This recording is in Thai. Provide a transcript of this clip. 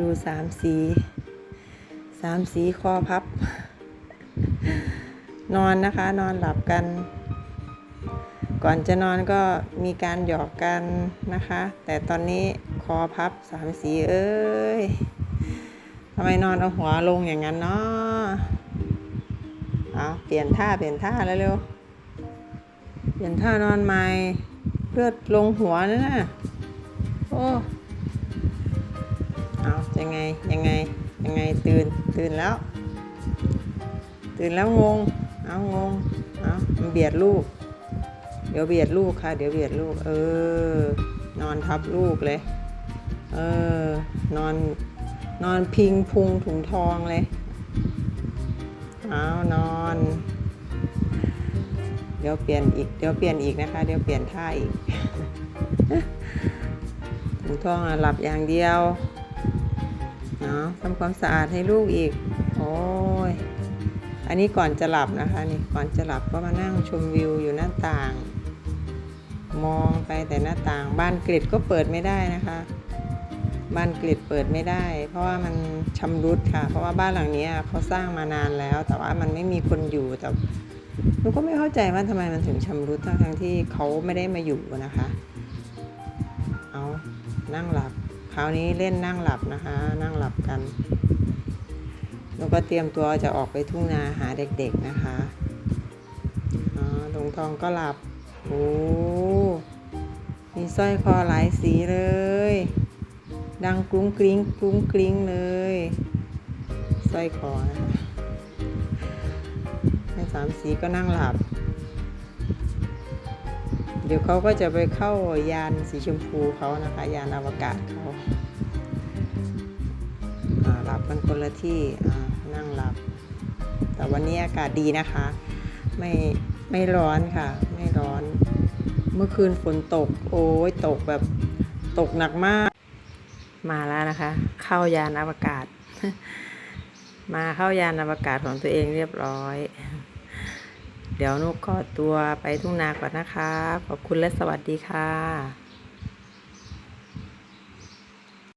ดูสามสีสามสีคอพับ นอนนะคะนอนหลับกัน ก่อนจะนอนก็มีการหยอกกันนะคะ แต่ตอนนี้คอพับสามสีเอ้ยทำไมนอนเอาหัวลงอย่างนั้นเนาะเอาเปลี่ยนท่าเปลี่ยนท่าแล้วเร็วเปลี่ยนท่านอนใหม่เลือดลงหัวนั่นะโอ้ เอายังไงยังไงยังไงตื่นตื่นแล้ว ตื่นแล้วงงเอางงเอามันเบียดลูก เดี๋ยวเบียดลูกค่ะ เดี๋ยวเบียดลูก เออ นอนทับลูกเลย เออนอนนอนพิงพุงถุงทองเลยเอานอน เดี๋ยวเปลี่ยนอีกเดี๋ยวเปลี่ยนอีกนะคะ เดี๋ยวเปลี่ยนท่าอีกถุงทองอะหลับอย่างเดียว เนาะทำความสะอาดให้ลูกอีก โอ้ย อันนี้ก่อนจะหลับนะคะนี่ก่อนจะหลับก็มานั่งชมวิวอยู่หน้าต่าง มองไปแต่หน้าต่าง บ้านกริดก็เปิดไม่ได้นะคะ บ้านกริดเปิดไม่ได้ เพราะว่ามันชำรุดค่ะ เพราะว่าบ้านหลังนี้เขาสร้างมานานแล้ว แต่ว่ามันไม่มีคนอยู่แต่หนูก็ไม่เข้าใจว่าทำไมมันถึงชำรุดทั้งทั้งที่เขาไม่ได้มาอยู่นะคะ เอานั่งหลับ คราวนี้เล่นนั่งหลับนะคะ นั่งหลับกันแล้วก็เตรียมตัวจะออกไปทุ่งนาหาเด็กๆนะคะอ๋อลงทองก็หลับ โอ้ มีสร้อยคอหลายสีเลย ดังกรุ้งกริ้งกรุ้งกริ้งเลยสร้อยคอนะคะให้สามสีก็นั่งหลับ ดี๋ยวเขาก็จะไปเข้ายานสีชมพูเขานะคะ ยานอวกาศเขาหลับกันคนละที่นั่งหลับ แต่วันนี้อากาศดีนะคะ ไม่ไม่ร้อนค่ะ ไม่ร้อน เมื่อคืนฝนตก โอ้ยตกแบบตกหนักมาก มาแล้วนะคะ เข้ายานอวกาศ มาเข้ายานอวกาศของตัวเองเรียบร้อย เดี๋ยวนุกขอตัวไปทุ่งนาก่อนนะคะ ขอบคุณและสวัสดีค่ะ